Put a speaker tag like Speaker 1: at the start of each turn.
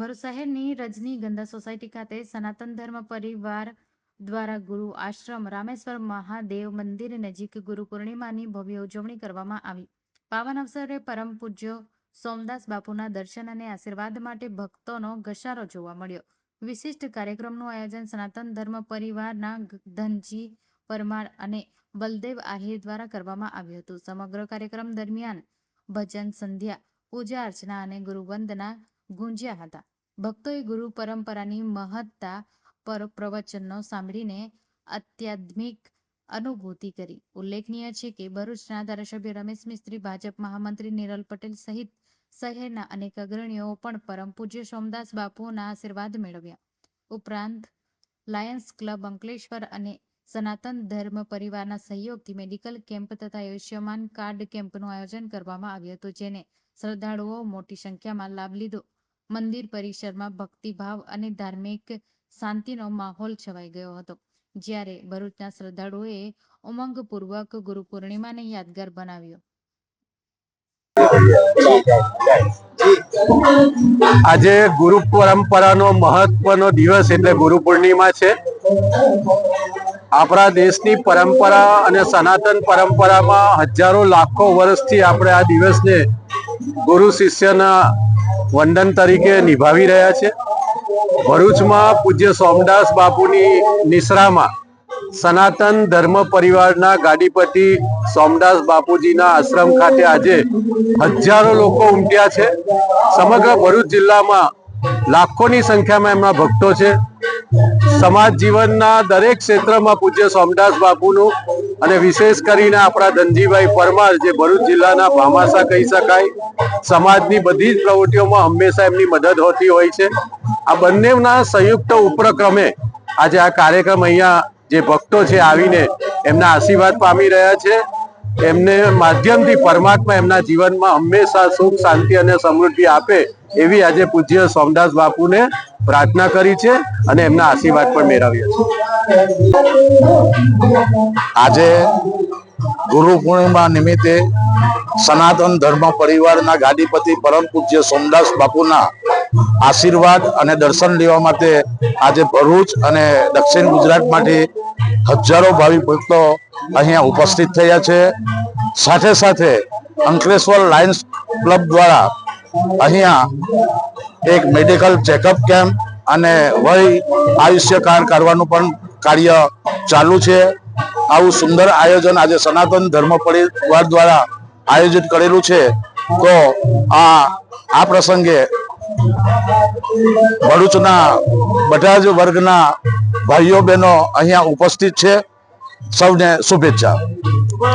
Speaker 1: ભરૂચ શહેરની રજનીગંધા સોસાયટી ખાતે સનાતન ધર્મ પરિવાર દ્વારા ગુરુ આશ્રમ રામેશ્વર મહાદેવ મંદિર નજીક ગુરુ પૂર્ણિમાની ભવ્ય ઉજવણી કરવામાં આવી. પાવન અવસરે પરમ પૂજ્ય સોમદાસ બાપુના દર્શન અને આશીર્વાદ માટે ભક્તોનો ઘસારો જોવા મળ્યો. વિશિષ્ટ કાર્યક્રમનું આયોજન સનાતન ધર્મ પરિવારના ધનજી પરમાર અને બલદેવ આહિર દ્વારા કરવામાં આવ્યું હતું. સમગ્ર કાર્યક્રમ દરમિયાન ભજન, સંધ્યા, પૂજા અર્ચના અને ગુરુવંદના ગુંજ્યા હતા. ભક્તોએ ગુરુ પરંપરાની મહત્તા પર પ્રવચનો સાંભળીને આધ્યાત્મિક અનુભૂતિ કરી. ઉલ્લેખનીય છે કે ભરૂચના ધારાસભ્ય રમેશ મિસ્ત્રી, ભાજપ મહામંત્રી નિરલ પટેલ સહિત શહેરના અનેક અગ્રણીઓ પણ પરમ પૂજ્ય સોમદાસ બાપુના આશીર્વાદ મેળવ્યા. ઉપરાંત, લાયન્સ ક્લબ અંકલેશ્વર અને સનાતન ધર્મ પરિવારના સહયોગથી મેડિકલ કેમ્પ તથા આયુષ્યમાન કાર્ડ કેમ્પનું આયોજન કરવામાં આવ્યું હતું, જેને શ્રદ્ધાળુઓ મોટી સંખ્યામાં લાભ લીધો. મંદિર પરિસરમાં ભક્તિભાવ અને ધાર્મિક શાંતિનો માહોલ છવાઈ ગયો હતો. જ્યારે ભરૂચના શ્રદ્ધાળુઓએ ઉમંગપૂર્વક ગુરુ પૂર્ણિમાને યાદગાર બનાવ્યો.
Speaker 2: આજે ગુરુ પરંપરાનો મહત્વનો દિવસ એટલે ગુરુ પૂર્ણિમા છે. આપણા દેશની પરંપરા અને સનાતન પરંપરામાં હજારો લાખો વર્ષથી આપણે આ દિવસને ગુરુ શિષ્યના વંદન તરીકે નિભાવી રહ્યા છે. ભરૂચમાં પૂજ્ય સોમદાસ બાપુની નિશ્રામાં સનાતન ધર્મ પરિવારના ગાડીપતિ સોમદાસ બાપુજીના આશ્રમ ખાતે આજે હજારો લોકો ઉમટ્યા છે. સમગ્ર ભરૂચ જિલ્લામાં લાખોની સંખ્યામાં એમના ભક્તો છે. સમાજ જીવનના દરેક ક્ષેત્રમાં પૂજ્ય સોમદાસ બાપુનું અને વિશેષ કરીને આપણા ધનજીભાઈ પરમાર જે ભરૂચ જિલ્લાના ભામાસા કહી શકાય, સમાજની બધી જ પ્રવૃત્તિઓમાં હંમેશા એમની મદદ હોતી હોય છે. આ બંનેના સંયુક્ત ઉપક્રમે આજે આ કાર્યક્રમ અહીંયા જે ભક્તો છે આવીને એમના આશીર્વાદ પામી રહ્યા છે. એમને માધ્યમથી પરમાત્મા એમના જીવનમાં હંમેશા સુખ, શાંતિ અને સમૃદ્ધિ આપે એવી આજે પૂજ્ય સોમદાસ બાપુને પ્રાર્થના કરી છે અને એમના આશીર્વાદ પણ મેળવ્યા છે
Speaker 3: આજે ગુરુ પૂર્ણિમા નિમિત્તે સનાતન ધર્મ પરિવારના ગાદીપતિ પરમ પૂજ્ય સોમદાસ બાપુના આશીર્વાદ અને દર્શન લેવા માટે આજે ભરૂચ અને દક્ષિણ ગુજરાતમાંથી હજારો ભાવિક ભક્તો અહીંયા ઉપસ્થિત થયા છે. સાથે સાથે અંકલેશ્વર લાયન્સ ક્લબ દ્વારા અહીંયા એક મેડિકલ ચેકઅપ કેમ્પ અને વય આયુષ્ય કાર્ડ કાઢવાનું પણ કાર્ય ચાલુ છે. આવું સુંદર આયોજન આજે સનાતન ધર્મ પરિવાર દ્વારા આયોજિત કરેલું છે. તો આ આ પ્રસંગે ભરૂચના બધા જ વર્ગના ભાઈઓ બહેનો અહીંયા ઉપસ્થિત છે. સૌને શુભેચ્છા.